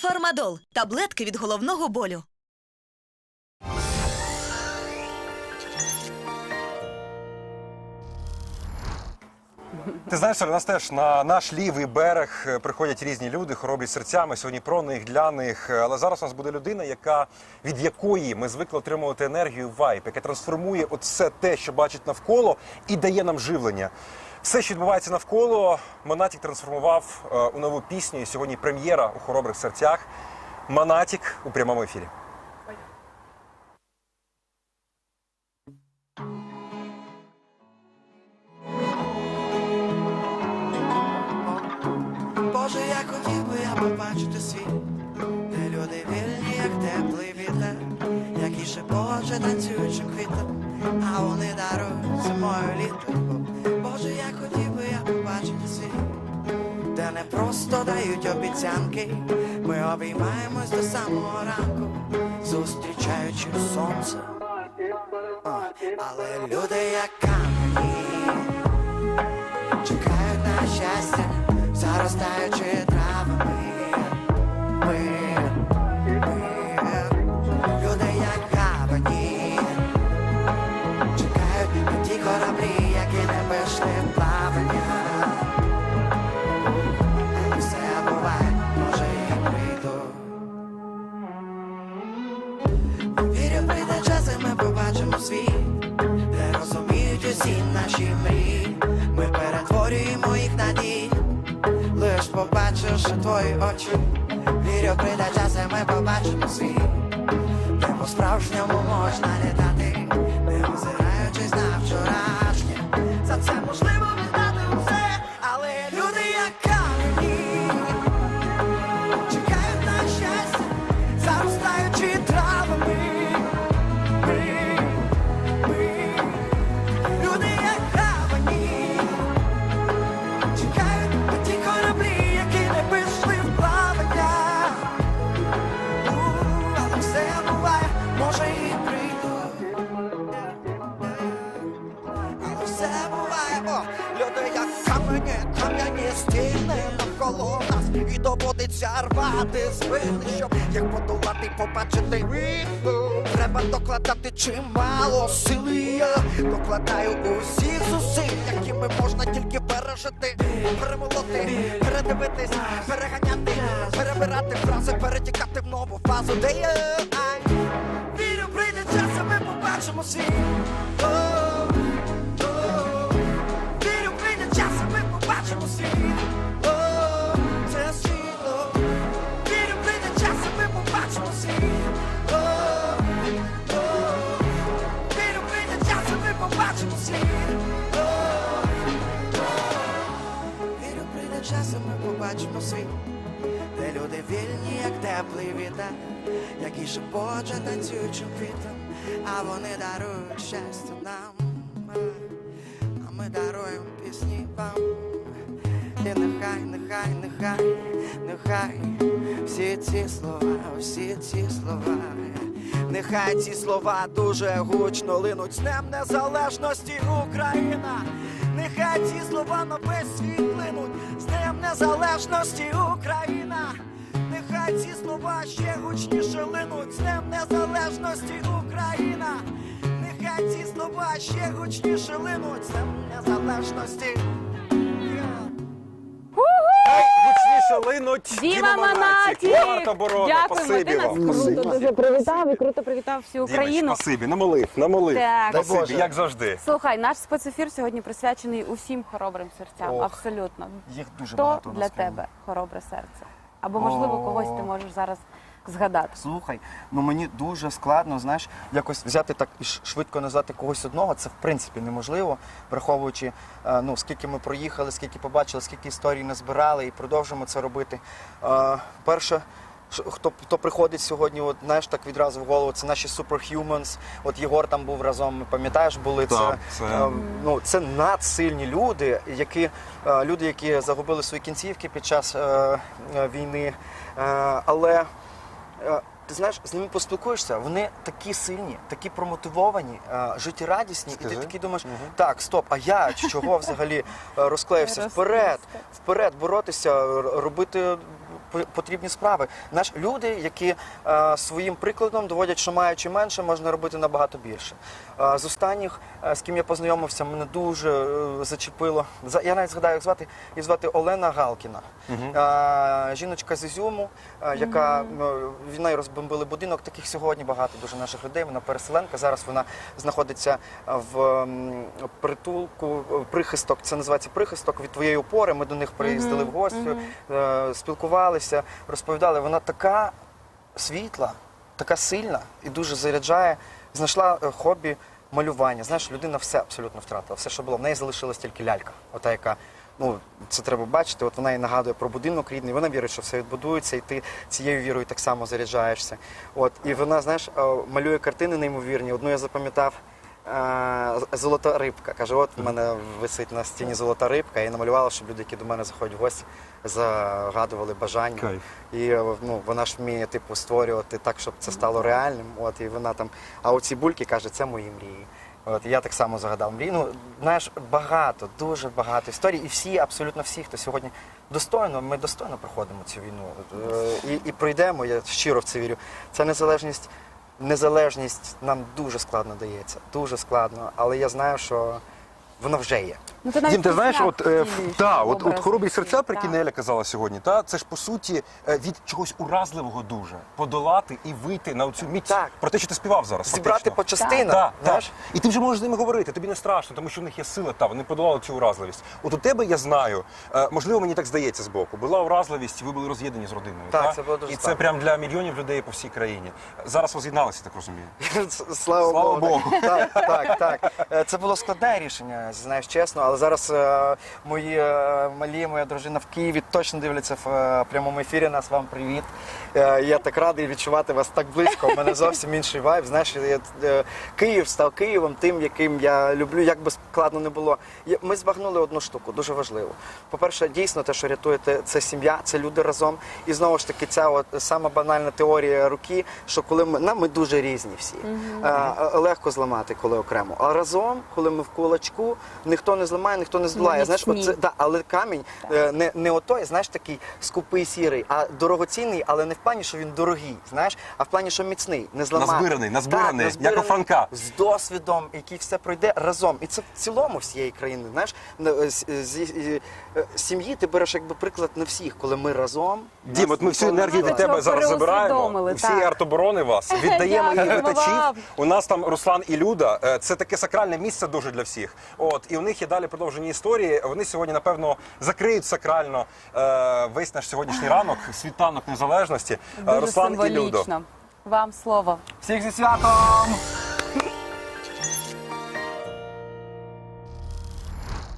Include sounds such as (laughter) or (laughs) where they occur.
Фармадол таблетки від головного болю. Ти знаєш, у нас теж на наш лівий берег е, приходять різні люди, хоробрі серцями. Сьогодні про них, для них. Але зараз у нас буде людина, яка від якої ми звикли отримувати енергію вайп, яка трансформує от все те, що бачить навколо, і дає нам живлення. Все, що відбувається навколо, Монатік трансформував е, у нову пісню. І сьогодні прем'єра у хоробрих серцях. Монатік у прямому ефірі. Боже, я хотів би я побачити світ, де люди вільні, як теплий вітер, які шепоче танцюючи квітом, а вони дарують зимою літом. Не просто дають обіцянки, ми обіймаємось до самого ранку, зустрічаючи сонце. О, Але люди як камені чекають на щастя, заростаючи Вірю, прийде час, і ми побачимо світ, де розуміють усі наші мрії. Ми перетворюємо їх на дії, лиш побачивши твої очі. Вірю, прийде час, і ми побачимо світ, І доводиться рвати спини, щоб їх подолати, побачити війну? Треба докладати чимало сили Я докладаю усіх зусиль, якими можна тільки пережити. Перемолоти, передивитись, переганяти, перебирати фрази, перетікати в нову фазу, де я? Вірю, прийде час, і ми побачимо світ ми побачимо світ де люди вільні, як теплий вітер, які шепоче танцюючим квітом, а вони дарують щастя нам, а ми даруємо пісні вам. І нехай, нехай, нехай, нехай всі ці слова, всі ці слова, нехай ці слова дуже гучно линуть з Днем Незалежності Україна. Нехай ці слова на весь світ линуть Незалежності Україна. Нехай ці слова ще гучніше линуть з Днем Незалежності Україна. Нехай ці слова ще гучніше линуть з Днем Незалежності. Гучніше линуть. Діма! Левард Оборона, Дякуємо, спасибі ти нас вам. круто дуже привітав і круто привітав всю Дімич, Україну. спасибі, намолив, намолив. Так. Дай Спасибі, Боже. як завжди. Слухай, наш спецефір сьогодні присвячений усім хоробрим серцям. Ох, Абсолютно. Їх дуже Хто багато у для в країні. тебе хоробре серце? Або можливо О. когось ти можеш зараз згадати. Слухай, ну мені дуже складно, знаєш, якось взяти так і швидко назвати когось одного. Це в принципі неможливо, враховуючи е, ну скільки ми проїхали, скільки побачили, скільки історій назбирали і продовжуємо це робити. Е, Перше. Хто, хто приходить сьогодні, от знаєш, так відразу в голову, це наші superhumans. От Єгор там був разом, пам'ятаєш, були Так, це, це- е, ну, це надсильні люди, які е, люди, які загубили свої кінцівки під час е, е, війни. Е, але е, ти знаєш, з ними поспілкуєшся, вони такі сильні, такі промотивовані, е, життєрадісні, і Скажи. ти такий думаєш, так, стоп, а я чого взагалі е, розклеївся? Вперед, вперед, боротися, р- робити потрібні справи. Знаєш, люди, які е, своїм прикладом доводять, що маючи менше, можна робити набагато більше. Е, з останніх, е, з ким я познайомився, мене дуже е, зачепило. За- Я навіть згадаю, як звати її звати Олена Галкіна. Е, жіночка з Ізюму, е, яка е, війною розбомбили будинок. Таких сьогодні багато дуже наших людей. Вона переселенка. Зараз вона знаходиться в м, притулку, е, прихисток. Це називається прихисток від твоєї опори. Ми до них приїздили в гості, е, спілкувалися, розповідали. Вона така світла, така сильна і дуже заряджає. Знайшла е, хобі малювання. Знаєш, людина все абсолютно втратила. Все, що було. В неї залишилась тільки лялька. Ота, яка, ну, це треба бачити. От вона і нагадує про будинок рідний. Вона вірить, що все відбудується, і ти цією вірою так само заряджаєшся. От, і вона, знаєш, е, малює картини неймовірні. Одну я запам'ятав. Золота рибка. Каже, от в мене висить на стіні золота рибка, і намалювала, щоб люди, які до мене заходять в гості, загадували бажання. Кайф. І ну, вона ж вміє типу, створювати так, щоб це стало реальним. От, і вона там, а оці бульки каже, це мої мрії. От, я так само загадав мрії. Ну, знаєш, багато, дуже багато історій. І всі, абсолютно всі, хто сьогодні достойно, ми достойно проходимо цю війну. Е, І, і пройдемо, я щиро в це вірю. Ця незалежність, незалежність нам дуже складно дається. Дуже складно. Але я знаю, що вона вже є. Ну, ти навіть Дім, ти знаєш, от, е, втілюєш та, от, от образ хоробрі серця, про які. Неля казала сьогодні, та, це ж по суті е, від чогось уразливого дуже подолати і вийти на цю міць Так. про те, що ти співав зараз. Зібрати фактично. по частинам. Так, так. знаєш? І ти вже можеш з ними говорити, тобі не страшно, тому що в них є сила, та вони подолали цю уразливість. От у тебе я знаю, е, можливо, мені так здається з боку. Була уразливість, ви були роз'єднані з родиною. Так, та? це було дуже І це складно. прям для мільйонів людей по всій країні. Зараз роз'єдналися, так розумію. (laughs) Слава, Слава Богу. Богу. (laughs) Так, так, так. Е, Це було складне рішення, знаєш чесно, але зараз е, мої е, малі, моя дружина в Києві точно дивляться в е, прямому ефірі. Нас вам привіт. Е, Я так радий відчувати вас так близько. У мене зовсім інший вайб. Знаєш, я, е, Київ став Києвом, тим, яким я люблю, як би складно не було. Ми збагнули одну штуку, дуже важливу. По-перше, дійсно, те, що рятуєте, це сім'я, це люди разом. І знову ж таки, ця от сама банальна теорія руки, що коли ми нам ми дуже різні всі. Е, е, легко зламати, коли окремо. А разом, коли ми в кулачку, ніхто не зламає, ніхто не здолає. Знаєш, оце, да, але камінь е, не, не отой, знаєш, такий скупий сірий, а дорогоцінний, але не в плані, що він дорогий, знаєш, а в плані, що міцний, не зламати. Назбираний, назбираний, Так, як у Франка. З досвідом, який все пройде разом. І це в цілому всієї країни. Знаєш, е, з, з- з- е, сім'ї ти береш якби приклад на всіх, коли ми разом. Дім, от ми всю енергію від тебе зараз забираємо. переусвідомили, Всі так. артоборони вас (laughs) віддаємо її Дякуємо вам. У нас там Руслан і Люда. Е, Це таке сакральне місце дуже для всіх. От і у них є далі продовжені історії. Вони сьогодні, напевно, закриють сакрально е, весь наш сьогоднішній ранок, (laughs) світанок незалежності. Е, Дуже Руслан і Людо. символічно. Вам слово. Всіх зі святом!